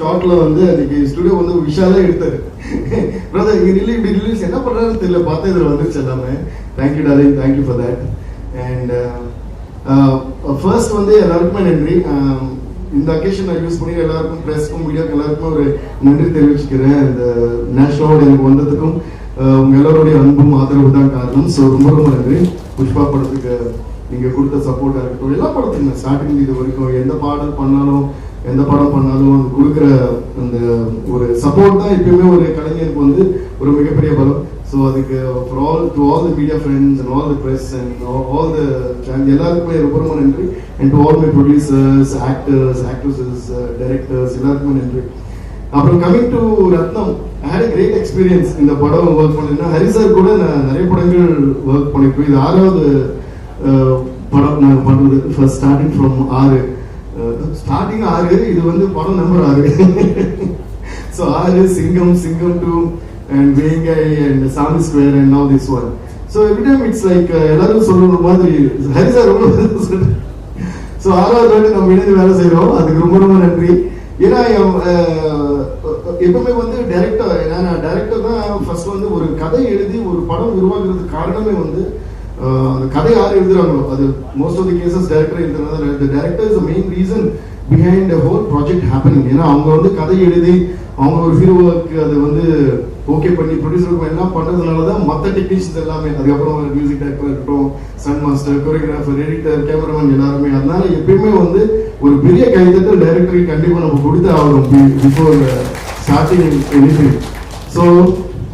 ஷார்ட்ல வந்து அன்னைக்கு ஸ்டுடியோ வந்து விஷாலே எடுத்தாரு. பிரதர் இங்க ரிலீஸ் இப்படி ரிலீஸ் என்ன பண்றாருன்னு தெரியல. பார்த்தா இதுல வந்துருச்சு எல்லாமே. Thank you darling thank you for that and first வந்து எல்லாருக்குமே நன்றி. Um, இந்த அக்கேஷன் நான் யூஸ் பண்ணி எல்லாருக்கும் ப்ரெஸ்க்கும் மீடியாவுக்கு எல்லாருக்கும் ஒரு நன்றி தெரிவிச்சுக்கிறேன். இந்த நேஷனலோட எனக்கு வந்ததுக்கும் uh, உங்க எல்லாருடைய அன்பும் ஆதரவு தான் காரணம். ஸோ ரொம்ப ரொம்ப நன்றி. புஷ்பா படத்துக்கு நீங்க கொடுத்த சப்போர்ட்டா இருக்கட்டும் எல்லா படத்துக்குமே ஸ்டார்டிங் இது வரைக்கும் எந்த பாடல் பண்ணாலும் எந்த படம் பண்ணாலும் அவங்க கொடுக்குற அந்த ஒரு சப்போர்ட் தான் எப்பயுமே ஒரு கலைஞருக்கு வந்து ஒரு மிகப்பெரிய பலம். ஸோ அதுக்கு for all to all the media friends and all the press and all the எல்லாருக்குமே ரொம்ப ரொம்ப நன்றி. And to all my producers actors actresses directors எல்லாருக்குமே நன்றி. அப்புறம் coming to Rathnam I had great experience இந்த படம் ஒர்க் பண்ணிருந்தேன் ஹரி சார் கூட நான் நிறைய படங்கள் ஒர்க் பண்ணிருக்கோம். இது ஆறாவது uh, படம் நாங்கள் பண்ணுறது ஃபர்ஸ்ட் ஸ்டார்டிங் ஃப்ரம் ஆறு. ஸ்டார்டிங் ஆறு இது வந்து படம் நம்பர் ஆறு. ஸோ ஆறு Singam Singam two and Vengai and Saamy square and now this one so every time it's like எல்லாரும் சொல்லுற மாதிரி ஹரி சார் ரொம்ப ஸோ ஆறாவது வாட்டி நம்ம இணைந்து வேலை செய்கிறோம் அதுக்கு ரொம்ப ரொம்ப நன்றி. ஏன்னா எப்பவுமே வந்து டைரக்டர் நான் டேரக்டர் தான் ஃபர்ஸ்ட் வந்து ஒரு கதை எழுதி ஒரு படம் உருவாக்குறதுக்கு காரணமே வந்து அந்த கதை யார் எழுதுறாங்களோ அது most of the cases director எழுதுறதுனால the director is main reason behind whole project happening ஏன்னா அவங்க வந்து கதை எழுதி அவங்க ஒரு ஹீரோவுக்கு அதை வந்து ஓகே பண்ணி ப்ரொடியூசருக்கு எல்லாம் பண்ணுறதுனால தான் மற்ற டெக்னீஷியன்ஸ் எல்லாமே அதுக்கப்புறம் ஒரு மியூசிக் டைரக்டர் இருக்கட்டும் Sun master choreographer editor cameraman எல்லாருமே அதனால எப்பயுமே வந்து ஒரு பெரிய கைத்தட்டல் டைரக்டருக்கு கண்டிப்பாக நம்ம கொடுத்து ஆகணும் before starting anything so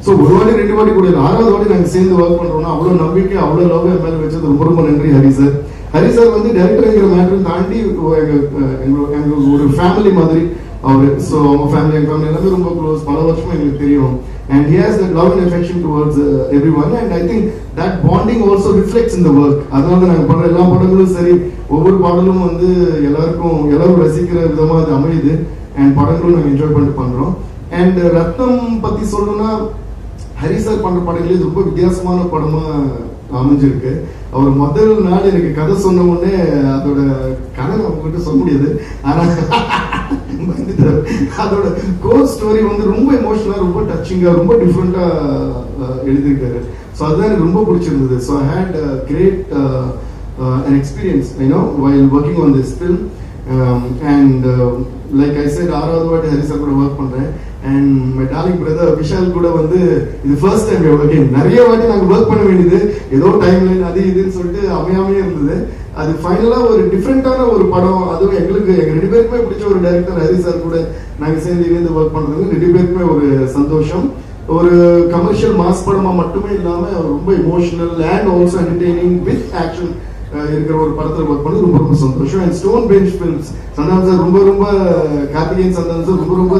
so ஒரு வாட்டி ரெண்டு வாட்டி கூட இல்லை. ஆறாவது வாட்டி நாங்கள் சேர்ந்து ஒர்க் பண்றோம்னா அவ்வளோ நம்பிக்கை அவ்வளோ லவ் என் மேலே வச்சது ரொம்ப ரொம்ப நன்றி ஹரி சார் ஹரி சார் வந்து டைரக்டர்ங்கிற மேட்டர் தாண்டி எங்களுக்கு ஒரு ஃபேமிலி மாதிரி அவர். ஸோ அவங்க ஃபேமிலி எங்கள் ஃபேமிலி எல்லாமே ரொம்ப க்ளோஸ் பல வருஷமா எங்களுக்கு தெரியும். And he has love and affection towards everyone and I think that bonding also reflects இந்த ஒர்க் அதனால தான் நாங்கள் பண்ற எல்லா படங்களும் சரி ஒவ்வொரு பாடலும் வந்து எல்லாருக்கும் எல்லாரும் ரசிக்கிற விதமாக அது அமையுது. அண்ட் படங்களும் நாங்கள் என்ஜாய் பண்ணிட்டு பண்ணுறோம் அண்ட் ரத்னம் பத்தி சொல்லணும்னா ஹரி சார் பண்ணுற படங்களே ரொம்ப வித்தியாசமான படமா அமைஞ்சிருக்கு. அவர் முதல் நாள் எனக்கு கதை சொன்ன உடனே அதோட கதை அவங்ககிட்ட சொல்ல முடியாது. ஆனால் அதோட கோர் ஸ்டோரி வந்து ரொம்ப எமோஷனலாக ரொம்ப டச்சிங்காக ரொம்ப டிஃப்ரெண்ட்டாக எழுதியிருக்காரு. ஸோ அதுதான் எனக்கு ரொம்ப பிடிச்சிருந்தது. So I had great an experience I know while working on this film. Um, like I said ஆறாவது வாட்டி ஹரி சார் கூட ஒர்க் பண்ணுறேன் and my darling brother Vishal கூட வந்து இது ஃபர்ஸ்ட் டைம் ஓகே நிறைய வாட்டி நாங்கள் ஒர்க் பண்ண வேண்டியது. ஏதோ டைம் லைன் அது இதுன்னு சொல்லிட்டு அமையாமையே இருந்தது. அது ஃபைனலாக ஒரு டிஃப்ரெண்ட்டான ஒரு படம். அதுவும் எங்களுக்கு எங்கள் ரெண்டு பேருக்குமே பிடிச்ச ஒரு டைரக்டர் ஹரி சார் கூட நாங்கள் சேர்ந்து இணைந்து ஒர்க் பண்ணுறது ரெண்டு பேருக்குமே ஒரு சந்தோஷம். ஒரு கமர்ஷியல் மாஸ் படமாக மட்டுமே இல்லாமல் ரொம்ப emotional and also entertaining with action இருக்கிற ஒரு படத்தில் ஒர்க் பண்ணது ரொம்ப ரொம்ப சந்தோஷம். And Stone Bench Films Santhanam sir ரொம்ப ரொம்ப கார்த்திகேயன் சந்தானம் சார் ரொம்ப ரொம்ப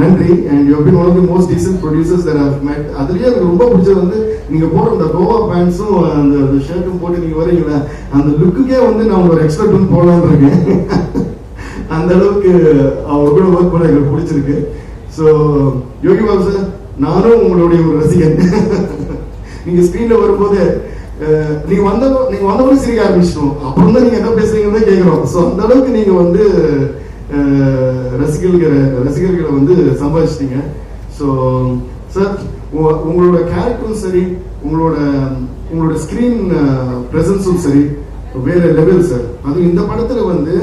நன்றி. And you been one of the most decent producers that have met அதுலயே எனக்கு ரொம்ப பிடிச்சது வந்து நீங்க போடுற அந்த கோவா பேண்ட்ஸும் அந்த ஷர்ட்டும் போட்டு நீங்க வரீங்களா அந்த லுக்குக்கே வந்து நான் ஒரு எக்ஸ்ட்ரா டூன் போடலாம்னு இருக்கேன். அந்த அளவுக்கு அவங்க கூட ஒர்க் பண்ண எங்களுக்கு பிடிச்சிருக்கு. ஸோ யோகி பாபு சார் நானும் உங்களுடைய ஒரு ரசிகன். நீங்க ஸ்கிரீன்ல வரும்போது நீங்க வந்த நீங்க வந்தபோது சிரிக்க ஆரம்பிச்சிடும் அப்புறம் தான் நீங்க என்ன பேசுறீங்கன்னு தான் ஸோ அந்த அளவுக்கு நீங்க வந்து ரசிகர்களை ரசிகர்களை வந்து சம்பாதிச்சிட்டீங்க. ஸோ சார் உங்களோட கேரக்டரும் சரி உங்களோட உங்களோட ஸ்கிரீன் ப்ரெசன்ஸும் சரி வேற லெவல் சார் அது இந்த படத்துல வந்து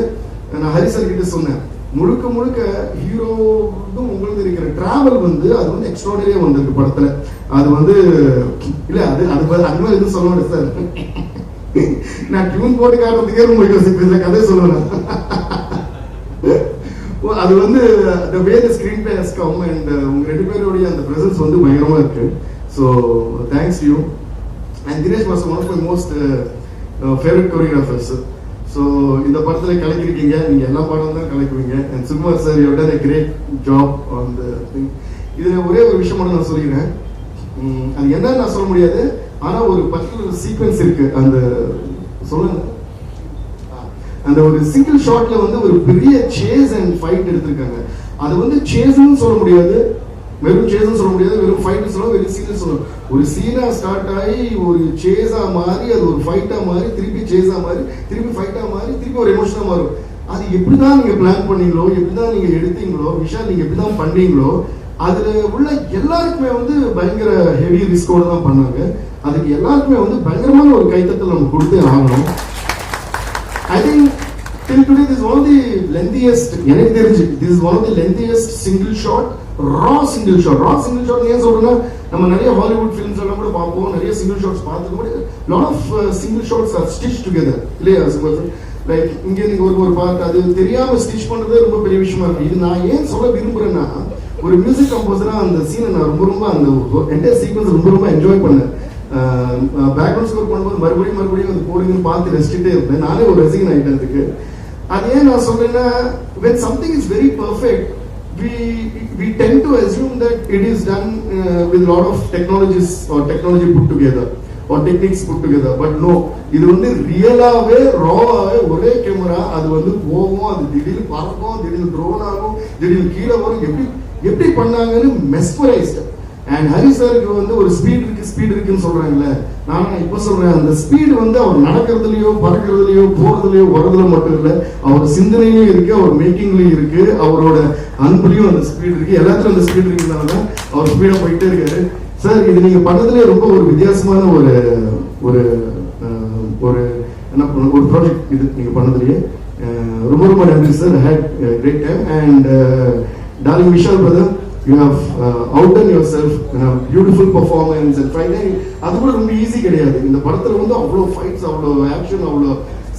நான் ஹரி சார் கிட்ட சொன்னேன். முழுக்க முழுக்க ஹீரோவும் உங்களுக்கு இருக்கிற டிராவல் வந்து அது வந்து எக்ஸ்ட்ராடரியா வந்திருக்கு படத்துல. அது வந்து இல்ல அது அது ப- அது மாதிரி எதுவும் சொல்ல சார் நான் டியூன் போட்டு காரணத்துக்கே உங்களுக்கு கதையை கதை சொல்லுவேன். அது வந்து the way the screenplay has come and உங்க ரெண்டு பேருடைய அந்த பிரசன்ஸ் வந்து பயங்கரமா இருக்கு. So thanks you and Dinesh was one of my most favourite choreographers so இந்த படத்தில் கலக்கிருக்கீங்க நீங்கள் எல்லா படம் தான் கலக்குவீங்க and Sukumar sir you done great job on the thing இதில் ஒரே ஒரு விஷயம் மட்டும் நான் சொல்லிக்கிறேன். அது என்னன்னு நான் சொல்ல முடியாது. ஆனால் ஒரு பர்டிகுலர் சீக்வன்ஸ் இருக்கு. அந்த சொல்லுங்க. அந்த ஒரு சிங்கிள் ஷாட்ல வந்து ஒரு பெரிய சேஸ் அண்ட் ஃபைட் எடுத்திருக்காங்க. அது வந்து சேஸ்னு சொல்ல முடியாது. வெறும் சேஸ்னு சொல்ல முடியாது. வெறும் ஃபைட் சொல்ல வெறும் சீன் சொல்லலாம் ஒரு சீனா ஸ்டார்ட் ஆகி ஒரு சேஸா மாறி அது ஒரு ஃபைட்டா மாறி திருப்பி சேஸா மாறி திருப்பி ஃபைட்டா மாறி திருப்பி ஒரு எமோஷனா மாறும். அது எப்படிதான் நீங்க பிளான் பண்ணீங்களோ எப்படிதான் நீங்க எடுத்தீங்களோ விஷா நீங்க எப்படிதான் பண்ணீங்களோ அதுல உள்ள எல்லாருக்குமே வந்து பயங்கர ஹெவி ரிஸ்கோட தான் பண்ணாங்க. அதுக்கு எல்லாருக்குமே வந்து பயங்கரமான ஒரு கைத்தட்டல் நம்ம கொடுத்தே ஆகணும். I think till today this is one of the lengthiest எனக்கு தெரிஞ்சு this is one of the lengthiest single shot raw single shot. Raw single shot ஏன் சொல்றேன்னா நம்ம நிறைய ஹாலிவுட் ஃபிலிம்ஸ் எல்லாம் கூட பார்ப்போம் நிறைய சிங்கிள் ஷாட்ஸ் பார்த்துருக்கோம் but lot of single shots are stitch together இல்லையா லைக் இங்கே நீங்க ஒரு ஒரு பார்ட் அது தெரியாம ஸ்டிச் பண்றதே ரொம்ப பெரிய விஷயமா இருக்கு. இது நான் ஏன் சொல்ல விரும்புறேன்னா ஒரு மியூசிக் கம்போசரா அந்த சீனை நான் ரொம்ப ரொம்ப அந்த என்டையர் சீக்வன்ஸ் ரொம்ப ரொம்ப என்ஜாய் பண்ணேன். பேக்ரவுண்ட் ஸ்கோர் பண்ணும்போது மறுபடியும் மறுபடியும் அது போடுங்கன்னு பார்த்து ரசிச்சுட்டே இருந்தேன். நானே ஒரு ரசிகன் ஆகிட்டேன் அதுக்கு. அது ஏன் நான் சொல்றேன்னா when something is very perfect we we tend to assume that it is done uh, with lot of technologies or technology put together or techniques put together. But no இது வந்து ரியலாவே ராவாவே ஒரே கேமரா அது வந்து போகும் அது திடீர்னு பறக்கும் திடீர்னு ட்ரோன் ஆகும் திடீர்னு கீழே வரும். எப்படி எப்படி பண்ணாங்கன்னு மெஸ்மரைஸ்ட் அண்ட் ஹரி சாருக்கு வந்து ஒரு ஸ்பீட் இருக்கு ஸ்பீட் இருக்குன்னு சொல்றாங்கல்ல. நான் இப்ப சொல்றேன் அந்த ஸ்பீடு வந்து அவர் நடக்கிறதுலயோ பறக்கிறதுலயோ போறதுலயோ வர்றதுல மட்டும் இல்ல. அவர் சிந்தனையிலயும் இருக்கு அவர் மேக்கிங்லயும் இருக்கு அவரோட அன்புலயும் அந்த ஸ்பீட் இருக்கு. எல்லாத்துலயும் அந்த ஸ்பீட் இருக்கிறதுனால அவர் ஸ்பீடா போயிட்டே இருக்காரு. சார் இது நீங்க பண்ணதுலயே ரொம்ப ஒரு வித்தியாசமான ஒரு ஒரு ஒரு என்ன பண்ண ஒரு ப்ராஜெக்ட் இது நீங்க பண்ணதுலயே. ரொம்ப ரொம்ப நன்றி sir had great time and darling Vishal brother you have outdone yourself beautiful performance and final அது கூட ரொம்ப ஈஸி கிடையாது. இந்த படத்தில் வந்து அவ்வளோ ஃபைட்ஸ் அவ்வளோ ஆக்ஷன் அவ்வளோ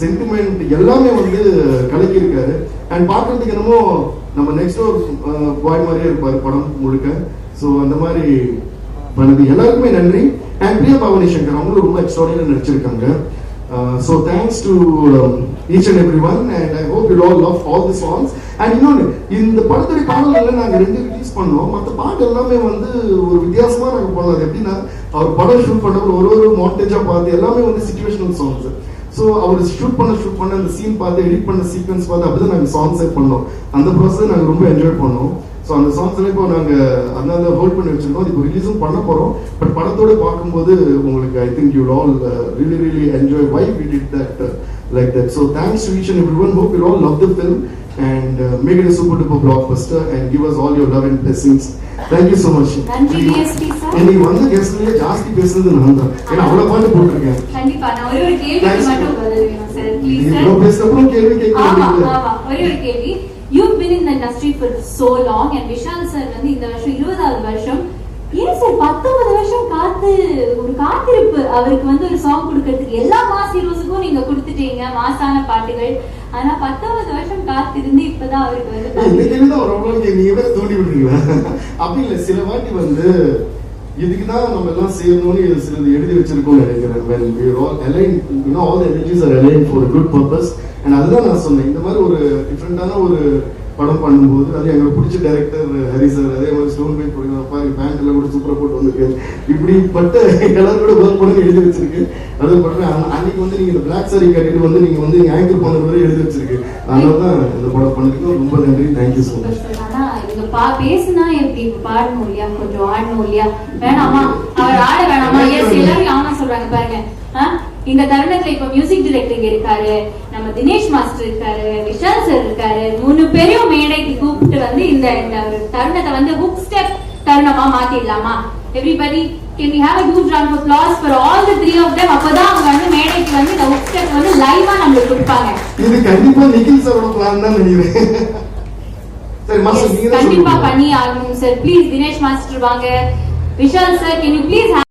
சென்டிமெண்ட் எல்லாமே வந்து கலக்கியிருக்காரு. அண்ட் பார்க்கறதுக்கு என்னமோ நம்ம நெக்ஸ்ட் ஒரு பாய் மாதிரியே இருப்பார் படம் முழுக்க. ஸோ அந்த மாதிரி பண்ணது. எல்லாருக்குமே நன்றி. அண்ட் பிரியா பவானி சங்கர் அவங்களும் ரொம்ப எக்ஸ்ட்ராடினரி நடிச்சிருக்காங்க. So thanks to each and every one and I hope you all love all the songs and இன்னொன்று இந்த படத்துடைய பாடல்கள் நாங்கள் ரெண்டு ரிலீஸ் பண்ணோம். மற்ற பாட்டு எல்லாமே வந்து ஒரு வித்தியாசமா நாங்கள் பண்ணோம் அது எப்படின்னா அவர் படம் ஷூட் பண்ணவர் ஒரு ஒரு மாண்டேஜாக பார்த்து எல்லாமே வந்து சுச்சுவேஷனல் சாங்ஸ் ஸோ அவர் ஷூட் பண்ண ஷூட் பண்ண அந்த சீன் பார்த்து எடிட் பண்ண சீக்வன்ஸ் பார்த்து அப்படி தான் நாங்கள் சாங்ஸே பண்ணோம். அந்த ப்ராசஸ் நாங்கள் ரொம்ப என்ஜாய் பண்ணோம். ஸோ அந்த சாங்ஸ்ல இப்போ நாங்கள் அதனால ஹோல்ட் பண்ணி வச்சிருக்கோம். அதுக்கு இப்போ ரிலீஸும் பண்ண போகிறோம் பட் படத்தோட பார்க்கும்போது உங்களுக்கு I think you all really really enjoy why we did that like that so thanks to each and every one hope you all love the film and make it super duper blockbuster and give us all your love and blessings thank you so much நன்றி DSP sir. இன்னைக்கு வந்த கெஸ்ட்லயே ஜாஸ்தி பேசுனது நான் தான் ஏன்னா அவ்வளோ பாட்டு போட்டிருக்கேன் கண்டிப்பா. நான் ஒரே ஒரு கேள்விக்கு Thanks. மட்டும் பதில் வேணும் சார் ப்ளீஸ் சார் இவ்வளவு பேசுறப்பறம் கேள்வி ஆமா கேட்க ஆமா ஒரே ஒரு கேள்வி. You been in the industry for so long and Vishal sir வந்து இந்த வருஷம் இருபதாவது வருஷம் ஏன் சார் பத்தொன்பது வருஷம் காத்து ஒரு காத்திருப்பு. அவருக்கு வந்து ஒரு சாங் கொடுக்கறதுக்கு எல்லா மாஸ் ஹீரோஸுக்கும் நீங்க கொடுத்துட்டீங்க மாசான பாட்டுகள். ஆனா பத்தொன்பது வருஷம் காத்திருந்து இப்பதான் அவருக்கு வந்து. நீங்க வேற தோண்டி விடுறீங்களா அப்படி இல்ல சில வாட்டி வந்து இதுக்கு தான் நம்ம எல்லாம் செய்யணும்னு சிலது எழுதி வச்சிருக்கோம்னு நினைக்கிறேன். When we are all aligned you know all the energies are aligned for a good purpose. And அதுதான் நான் சொன்னேன். இந்த மாதிரி ஒரு டிஃப்ரெண்டான ஒரு படம் பண்ணும்போது அது எங்களுக்கு பிடிச்ச டைரக்டர் ஹரி சார் அதே மாதிரி ஸ்டோன் பை போடுங்க பாருங்க பேண்ட் எல்லாம் கூட சூப்பரா போட்டு வந்திருக்கு இப்படிப்பட்ட கூட ஒர்க் பண்ணி எழுதி வச்சிருக்கு அது அன்ன- அன்னைக்கு வந்து நீங்க இந்த பிளாக் சாரி கட்டிட்டு வந்து நீங்க வந்து ஆங்கர் பண்ண மாதிரி எழுதி வச்சிருக்கு அதனால தான் இந்த படம் பண்ணிருக்கோம் ரொம்ப நன்றி. தேங்க்யூ ஸோ மச் பா பேசுனா எப்படி பாடணும் இல்லையா? கொஞ்சம் ஆடணும் இல்லையா? வேணாமா? அவர் ஆட வேணாமா? எஸ் எல்லாரும் ஆமா சொல்றாங்க பாருங்க? இந்த தருணத்துல இப்ப மியூசிக் டைரக்டர் இங்க இருக்காரு நம்ம தினேஷ் மாஸ்டர் இருக்காரு விஷால் சார் இருக்காரு மூணு பேரையும் மேடைக்கு கூப்பிட்டு வந்து இந்த இந்த தருணத்தை வந்து ஹுக் ஸ்டெப் தருணமா மாத்திடலாமா? Everybody can we have a huge round of applause for all the three of them? அப்பதான் அவங்க வந்து மேடைக்கு வந்து இந்த ஹுக் ஸ்டெப் வந்து லைவா நம்மளுக்கு கொடுப்பாங்க. இது கண்டிப்பா நிகில் சாரோட பிளான் தான் நினைக்கிறேன். சரி மாஸ்டர் நீங்க கண்டிப்பா பண்ணி ஆகணும் சார் ப்ளீஸ் தினேஷ் மாஸ்டர் வாங்க. Vishal sir can you please